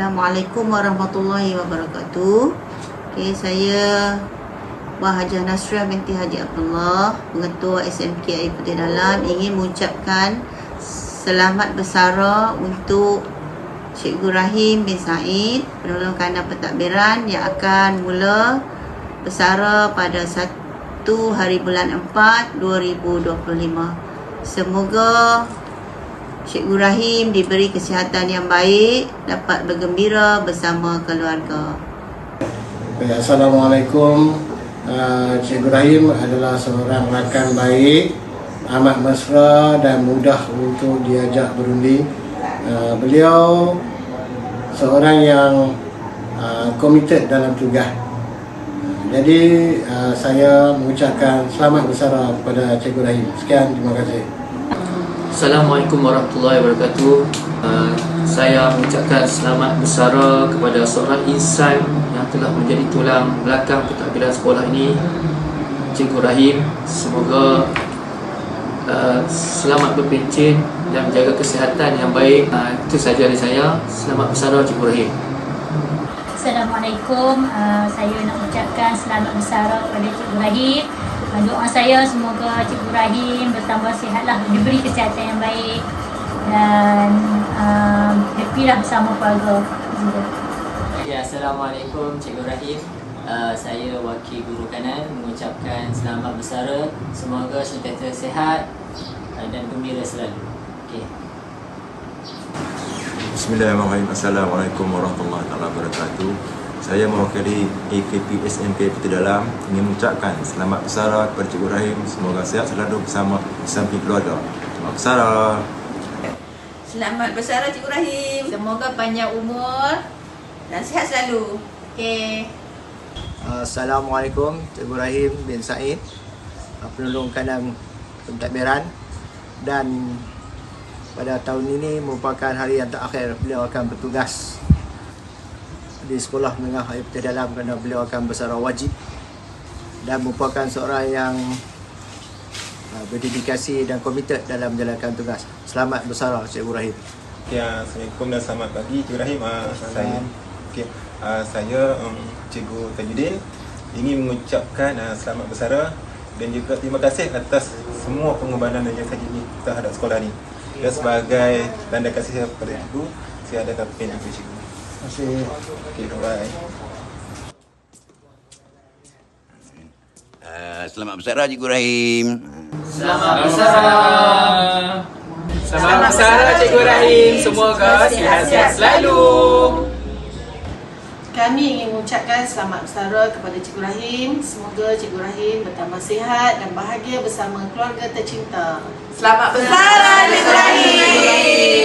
Assalamualaikum warahmatullahi wabarakatuh. Okey, saya Wah Hajah Nasrah binti Haji Abdullah, Pengetua SMK Air Putih Dalam ingin mengucapkan selamat bersara untuk Cikgu Rahim bin Said, penolong kandang pentadbiran yang akan mula bersara pada 1 hari bulan 4 2025. Semoga Cikgu Rahim diberi kesihatan yang baik, dapat bergembira bersama keluarga. Assalamualaikum. Uh, Cikgu Rahim adalah seorang rakan baik Amat mesra dan mudah untuk diajak berundi. Uh, Beliau seorang yang uh, committed dalam tugas. Jadi saya mengucapkan selamat bersara kepada Cikgu Rahim. Sekian, terima kasih Assalamualaikum warahmatullahi wabarakatuh. Uh, saya mengucapkan selamat bersara kepada seorang insan yang telah menjadi tulang belakang pentadbiran sekolah ini, Cikgu Rahim. Semoga uh, selamat berpencin dan menjaga kesihatan yang baik. Uh, itu sahaja dari saya. Selamat bersara Cikgu Rahim. Assalamualaikum. Uh, saya nak ucapkan selamat bersara kepada Cikgu Rahim. Uh, doa saya semoga Cikgu Rahim bertambah sihatlah, diberi kesihatan yang baik dan uh, happy lah bersama keluarga. Ya, Assalamualaikum Cikgu Rahim uh, Saya wakil guru kanan mengucapkan selamat bersara Semoga sentiasa sihat uh, dan gembira selalu okay. Bismillahirrahmanirrahim. Assalamualaikum warahmatullahi wabarakatuh. Saya mewakili AKP SMK Putih Dalam ingin mengucapkan selamat bersara kepada Cikgu Rahim. Semoga sihat selalu bersama samping keluarga. Selamat bersara. Selamat bersara Cikgu Rahim. Semoga panjang umur dan sihat selalu. Okey. Assalamualaikum Cikgu Rahim bin Said Penolong kandang pentadbiran Dan pada tahun ini merupakan hari yang terakhir beliau akan bertugas di sekolah menengah air putih dalam kerana beliau akan bersara wajib dan merupakan seorang yang uh, berdedikasi dan komited dalam menjalankan tugas. Selamat bersara Cikgu Rahim. Ya, Assalamualaikum dan selamat pagi Cikgu Rahim. Uh, saya okay. uh, saya um, Cikgu Tajuddin ingin mengucapkan uh, selamat bersara dan juga terima kasih atas semua pengorbanan dan jasa ini terhadap sekolah ini. Dan sebagai tanda kasih saya kepada Cikgu, saya adakan pen untuk Cikgu. Terima kasih Okay, bye. Uh, selamat bersara Cikgu Rahim. Selamat bersara. Selamat bersara Cikgu Rahim. Semoga sihat-sihat selalu. Kami ingin mengucapkan selamat bersara kepada Cikgu Rahim. Semoga Cikgu Rahim bertambah sihat dan bahagia bersama keluarga tercinta. Selamat bersara Cikgu Rahim.